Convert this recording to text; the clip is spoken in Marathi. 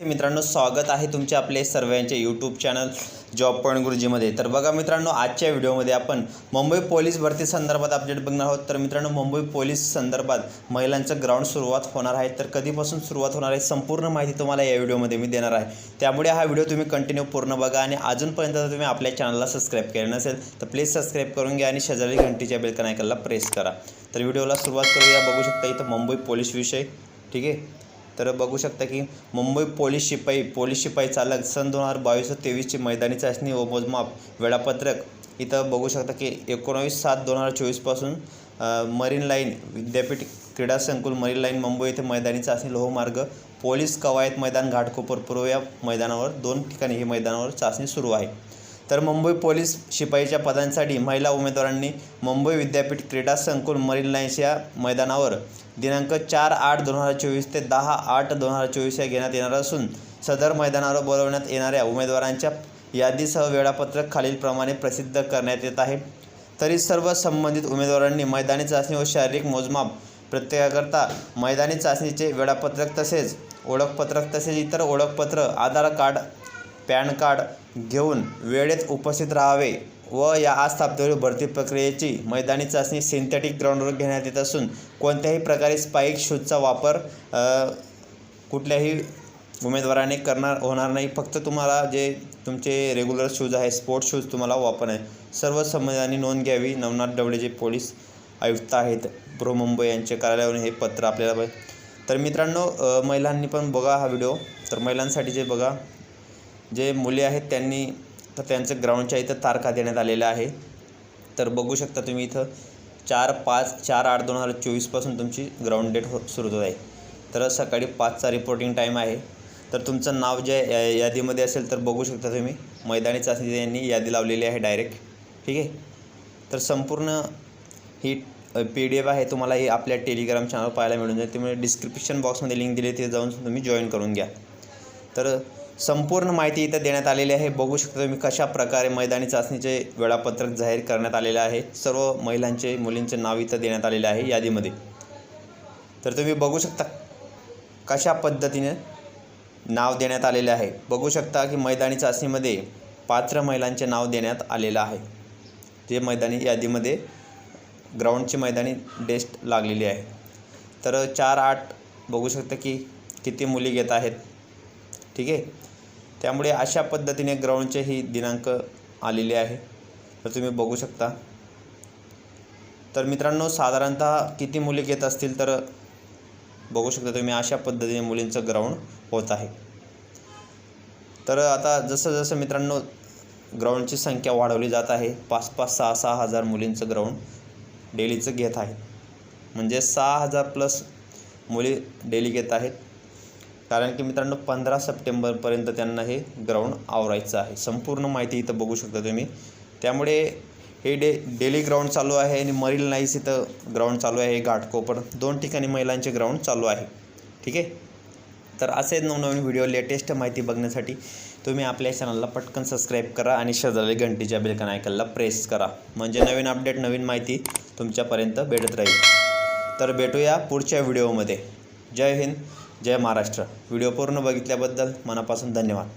मित्रांनो स्वागत आहे तुमचे आपले सर्वांचे यूट्यूब चॅनल जॉब पॉईंट गुरुजीमध्ये तर बघा मित्रांनो आजच्या व्हिडिओमध्ये आपण मुंबई पोलीस भरती संदर्भात अपडेट बघणार आहोत. तर मित्रांनो मुंबई पोलीस संदर्भात महिलांचं ग्राउंड सुरुवात होणार आहे. तर कधीपासून सुरुवात होणार आहे संपूर्ण माहिती तुम्हाला या व्हिडिओमध्ये मी देणार आहे. त्यामुळे हा व्हिडिओ तुम्ही कंटिन्यू पूर्ण बघा आणि अजूनपर्यंत जर तुम्ही आपल्या चॅनलला सबस्क्राईब केलं नसेल तर प्लीज सबस्क्राईब करून घ्या आणि शेजारी घंटीच्या बेलकन आयकनला प्रेस करा. तर व्हिडिओला सुरुवात करूया. बघू शकता इथं मुंबई पोलीस विषय ठीक आहे? तर बघू शकता की मुंबई पोलीस शिपाई पोलीस शिपाई चालक सन दोन हजार बावीस तेवीसची मैदानी चाचणी व मोजमाप वेळापत्रक. इथं बघू शकता की एकोणावीस सात दोन हजार चोवीसपासून मरीन लाईन विद्यापीठ क्रीडा संकुल मरीन लाईन मुंबई येथे मैदानी चाचणी लोहमार्ग पोलीस कवायत मैदान घाटकोपर पूर्व या मैदानावर दोन ठिकाणी हे मैदानावर चाचणी सुरू आहे. तर मुंबई पोलीस शिपाईच्या पदांसाठी महिला उमेदवारांनी मुंबई विद्यापीठ क्रीडा संकुल मरीन लाईन्स या मैदानावर दिनांक चार आठ दोन हजार चोवीस ते दहा आठ दोन हजार चोवीस या घेण्यात येणार असून सदर मैदानावर बोलवण्यात येणाऱ्या उमेदवारांच्या यादीसह वेळापत्रक खालीलप्रमाणे प्रसिद्ध करण्यात येत आहे. तरी सर्व संबंधित उमेदवारांनी मैदानी चाचणी व शारीरिक मोजमाप प्रत्येकाकरता मैदानी चाचणीचे वेळापत्रक तसेच ओळखपत्रक तसेच इतर ओळखपत्र आधार कार्ड पॅन कार्ड घेऊन वेळेत उपस्थित राहावे व या आस्थापनेवरील भरती प्रक्रियेची मैदानी चाचणी सिंथेटिक ग्राउंडवर घेण्यात येत असून कोणत्याही प्रकारे स्पाईक शूजचा वापर कुठल्याही उमेदवाराने करणार होणार नाही. फक्त तुम्हाला जे तुमचे रेग्युलर शूज आहे स्पोर्ट्स शूज तुम्हाला वापर आहे. सर्व संबंधांनी नोंद घ्यावी. नवनाथ डवळे जे पोलीस आयुक्त आहेत. बृहमुंबई यांचे यांच्या कार्यालयावरून हे पत्र आपल्याला तर मित्रांनो महिलांनी पण बघा हा व्हिडिओ तर महिलांसाठी जे बघा जे मुले आहेत त्यांनी तर त्यांचं ग्राउंडच्या इथं तारखा देण्यात आलेल्या आहे. तर बघू शकता तुम्ही इथं चार पाच चार आठ दोन हजार चोवीसपासून तुमची ग्राउंड डेट हो सुरू होत आहे. तर सकाळी पाचचा रिपोर्टिंग टाईम आहे. तर तुमचं नाव जे या यादीमध्ये असेल तर बघू शकता तुम्ही. मैदानी चाचणी यांनी यादी लावलेली आहे डायरेक्ट ठीक आहे? तर संपूर्ण ही पी डी एफ आहे. तुम्हाला ही आपल्या टेलिग्राम चॅनल पाहायला मिळून जाईल. त्यामुळे डिस्क्रिप्शन बॉक्समध्ये लिंक दिली ते जाऊन तुम्ही जॉईन करून घ्या. तर संपूर्ण माहिती इथं देण्यात आलेली आहे. बघू शकता तुम्ही कशा प्रकारे मैदानी चाचणीचे वेळापत्रक जाहीर करण्यात आलेले आहे. सर्व महिलांचे मुलींचे नाव इथं देण्यात आलेले आहे यादीमध्ये. तर तुम्ही बघू शकता कशा पद्धतीने नाव देण्यात आलेले आहे. बघू शकता की मैदानी चाचणीमध्ये पात्र महिलांचे नाव देण्यात आलेलं आहे. जे मैदानी यादीमध्ये ग्राउंडची मैदानी डेस्ट लागलेली आहे. तर चार आठ बघू शकता की किती मुली घेत आहेत. ठीक आहे? त्यामुळे अशा पद्धतीने ग्राउंडचे ही दिनांक आलेले आहे. तर तुम्ही बघू शकता. तर मित्रांनो साधारणतः किती मुले घेत असतील तर बघू शकता तुम्ही अशा पद्धतीने मुलींचं ग्राउंड होत आहे. तर आता जसं जसं मित्रांनो ग्राउंडची संख्या वाढवली जात आहे पाच पाच सहा सहा हजार मुलींचं ग्राउंड डेलीचं घेत आहे म्हणजे सहा हजार प्लस मुली डेली घेत आहेत. कारण की मित्रांनो पंधरा सप्टेंबरपर्यंत त्यांना हे ग्राउंड आवरायचं आहे. संपूर्ण माहिती इथं बघू शकता तुम्ही. त्यामुळे हे डे डेली ग्राउंड चालू आहे आणि मरील नाईस इथं ग्राउंड चालू आहे घाटकोपर. दोन ठिकाणी महिलांचे ग्राउंड चालू आहे. ठीक आहे? तर असे नवनवीन व्हिडिओ लेटेस्ट माहिती बघण्यासाठी तुम्ही आपल्या चॅनलला पटकन सबस्क्राईब करा आणि शेजारी घंटीच्या बेलकन आयकनला प्रेस करा. म्हणजे नवीन अपडेट नवीन माहिती तुमच्यापर्यंत भेटत राहील. तर भेटूया पुढच्या व्हिडिओमध्ये जय हिंद. जय महाराष्ट्र. व्हिडिओ पूर्ण बघितल्याबद्दल मनापासून धन्यवाद.